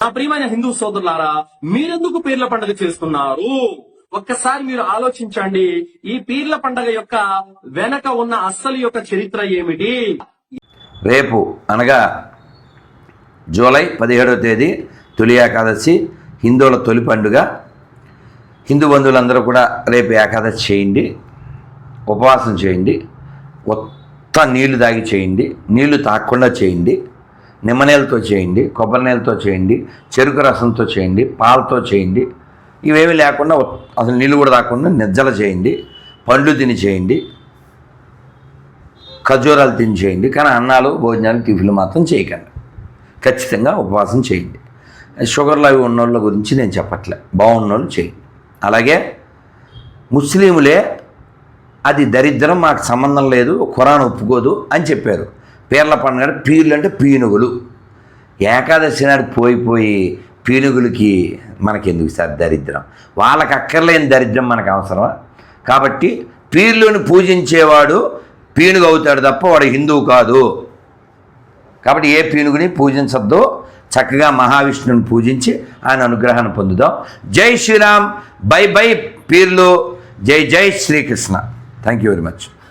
నా ప్రియమైన హిందూ సోదరులారా మీరెందుకు పీర్ల పండుగ చేస్తున్నారు ఒక్కసారి మీరు ఆలోచించండి ఈ పీర్ల పండుగ యొక్క వెనక ఉన్న అస్సలు యొక్క చరిత్ర ఏమిటి? రేపు అనగా జూలై పదిహేడవ తేదీ తొలి ఏకాదశి హిందువుల తొలి పండుగ. హిందూ బంధువులందరూ కూడా రేపు ఏకాదశి చేయండి ఉపవాసం చేయండి మొత్తం నీళ్ళు తాగి చేయండి నీళ్ళు తాగకుండా చేయండి. నిమ్మనీళ్ళతో చేయండి కొబ్బరి నీళ్ళతో చేయండి చెరుకు రసంతో చేయండి పాలతో చేయండి. ఇవేమీ లేకుండా అసలు నీళ్ళు కూడా రాకుండా నిజ్జల చేయండి పండ్లు తిని చేయండి ఖర్జూరాలు తిని చేయండి కానీ అన్నాలు భోజనాలు టిఫిన్లు మాత్రం చేయకండి. ఖచ్చితంగా ఉపవాసం చేయండి. షుగర్లు అవి ఉన్నోళ్ళ గురించి నేను చెప్పట్లే బాగున్నోళ్ళు చేయండి. అలాగే ముస్లింలే అది దరిద్రం మాకు సంబంధం లేదు ఖురాన్ ఒప్పుకోదు అని చెప్పారు. పీర్ల పండుగ పీర్లు అంటే పీనుగులు. ఏకాదశి నాడు పోయిపోయి పీనుగులకి మనకెందుకు సార్ దరిద్రం? వాళ్ళకి అక్కర్లేని దరిద్రం మనకు అవసరమా? కాబట్టి పీర్లను పూజించేవాడు పీనుగు అవుతాడు తప్ప వాడు హిందువు కాదు. కాబట్టి ఏ పీనుగుని పూజించద్దు? చక్కగా మహావిష్ణువుని పూజించి ఆయన అనుగ్రహాన్ని పొందుదాం. జై శ్రీరామ్ బై బై పీర్లు జై జై Sri Krishna. Thank you very much